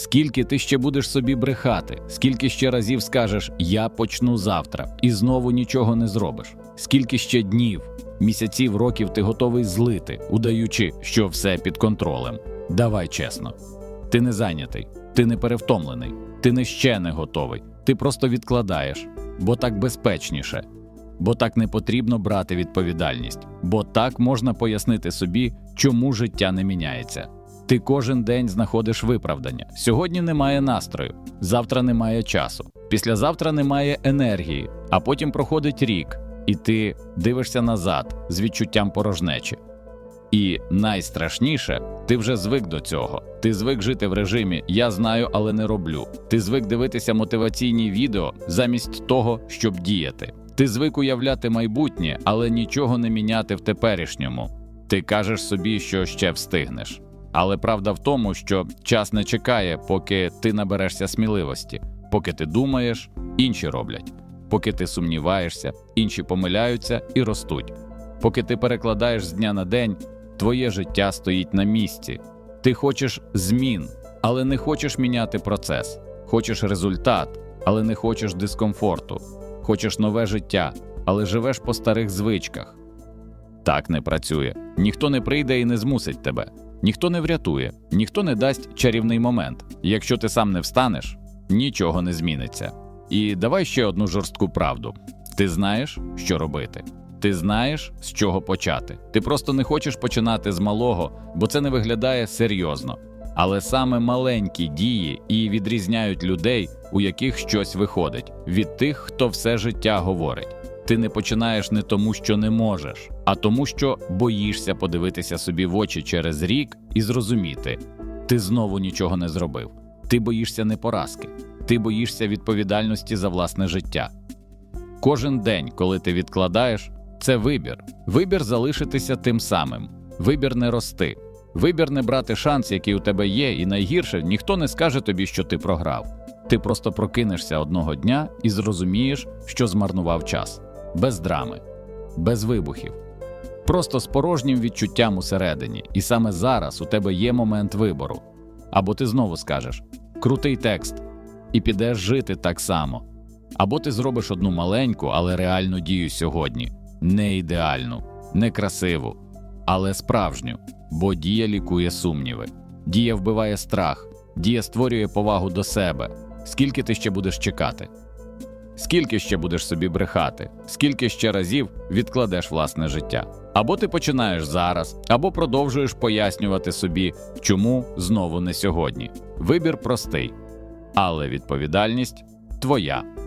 Скільки ти ще будеш собі брехати? Скільки ще разів скажеш Я почну завтра і знову нічого не зробиш? Скільки ще днів, місяців, років ти готовий злити, удаючи, що все під контролем? Давай чесно. Ти не зайнятий, ти не перевтомлений, ти не ще не готовий. Ти просто відкладаєш, бо так безпечніше, бо так не потрібно брати відповідальність, бо так можна пояснити собі, чому життя не міняється. Ти кожен день знаходиш виправдання. Сьогодні немає настрою, завтра немає часу, післязавтра немає енергії, а потім проходить рік, і ти дивишся назад з відчуттям порожнечі. І найстрашніше, ти вже звик до цього. Ти звик жити в режимі Я знаю, але не роблю. Ти звик дивитися мотиваційні відео замість того, щоб діяти. Ти звик уявляти майбутнє, але нічого не міняти в теперішньому. Ти кажеш собі, що ще встигнеш. Але правда в тому, що час не чекає, поки ти наберешся сміливості, поки ти думаєш, інші роблять, поки ти сумніваєшся, інші помиляються і ростуть. Поки ти перекладаєш з дня на день, твоє життя стоїть на місці. Ти хочеш змін, але не хочеш міняти процес. Хочеш результат, але не хочеш дискомфорту. Хочеш нове життя, але живеш по старих звичках. Так не працює. Ніхто не прийде і не змусить тебе. Ніхто не врятує, ніхто не дасть чарівний момент. Якщо ти сам не встанеш, нічого не зміниться. І давай ще одну жорстку правду: ти знаєш, що робити. Ти знаєш, з чого почати. Ти просто не хочеш починати з малого, бо це не виглядає серйозно. Але саме маленькі дії і відрізняють людей, у яких щось виходить, від тих, хто все життя говорить. Ти не починаєш не тому, що не можеш, а тому, що боїшся подивитися собі в очі через рік і зрозуміти, ти знову нічого не зробив. Ти боїшся не поразки, ти боїшся відповідальності за власне життя. Кожен день, коли ти відкладаєш, це вибір. Вибір залишитися тим самим, вибір не рости, вибір не брати шанс, який у тебе є, і найгірше ніхто не скаже тобі, що ти програв. Ти просто прокинешся одного дня і зрозумієш, що змарнував час без драми, без вибухів, просто з порожнім відчуттям усередині, і саме зараз у тебе є момент вибору. Або ти знову скажеш крутий текст, і підеш жити так само. Або ти зробиш одну маленьку, але реальну дію сьогодні, не ідеальну, не красиву, але справжню, бо дія лікує сумніви, дія вбиває страх, дія створює повагу до себе. Скільки ти ще будеш чекати? Скільки ще будеш собі брехати, скільки ще разів відкладеш власне життя? Або ти починаєш зараз, або продовжуєш пояснювати собі, чому знову не сьогодні. Вибір простий, але відповідальність твоя.